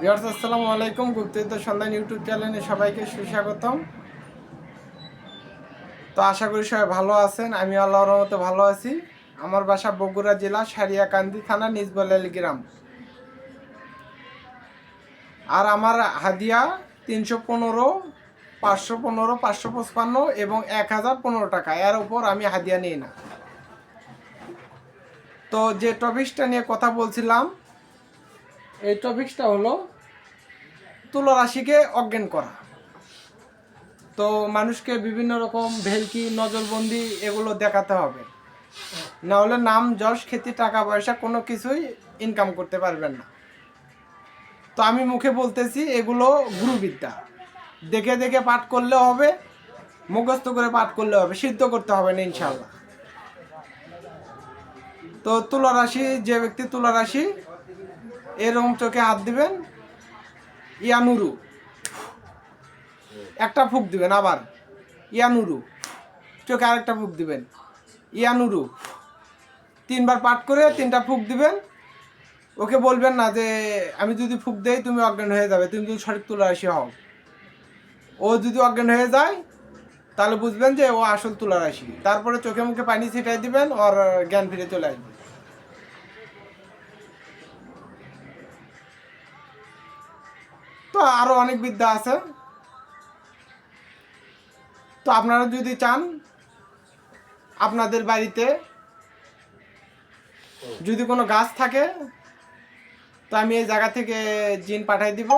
Viewers, আসসালামু আলাইকুম। গুপ্তবিদ্যা সন্ধান ইউটিউব চ্যানেলে সবাইকে সুস্বাগতম। তো আশা করি সবাই ভালো আছেন। আমি আল্লাহর রহমতে ভালো আছি। আমার বাসা বগুড়া জেলা, সারিয়াকান্দি থানা নিজবলাল গ্রাম। আর আমার হাদিয়া তিনশো পনেরো, পাঁচশো পনেরো, পাঁচশো পঁচপান্ন এবং এক হাজার পনেরো টাকা। এর উপর আমি হাদিয়া নিই না। তো যে টপিকসটা নিয়ে কথা বলছিলাম এই টপিকসটা হলো তুলা রাশিকে অজ্ঞান করা। তো মানুষকে বিভিন্ন রকম ভেলকি, নজরবন্দি এগুলো দেখাতে হবে। না হলে নাম, যশ খেতে টাকা, পয়সা কোনো কিছুই ইনকাম করতে পারবেন না। তো আমি মুখে বলতেছি, এগুলো গুরুবিদ্যা। দেখে দেখে পাঠ করলে হবে, মুখস্থ করে পাঠ করলে হবে, সিদ্ধ করতে হবে না ইনশাল্লাহ তো তুলা রাশি যে ব্যক্তি তুলা রাশি এরকম চোখে হাত দিবেন, ইয়ানুরু। একটা ফুক দিবেন আবার, ইয়ানুরু। চোখে আরেকটা ফুক দিবেন, ইয়ানুরু। তিনবার পাঠ করে তিনটা ফুক দিবেন। ওকে বলবেন না যে, আমি যদি ফুক দেই, তুমি অজ্ঞান হয়ে যাবে। তুমি যদি সঠিক তুলা রাশি হও। ও যদি অজ্ঞান হয়ে যায়, তাহলে বুঝবেন যে ও আসল তুলা রাশি তারপরে চোখে মুখে পানি ছিটাই দিবেন, ওর জ্ঞান ফিরে চলে আসবে। তো আরও অনেক বিদ্যা আছে। তো আপনারা যদি চান, আপনাদের বাড়িতে যদি কোনো গাছ থাকে, তো আমি এই জায়গা থেকে জিন পাঠাই দিব।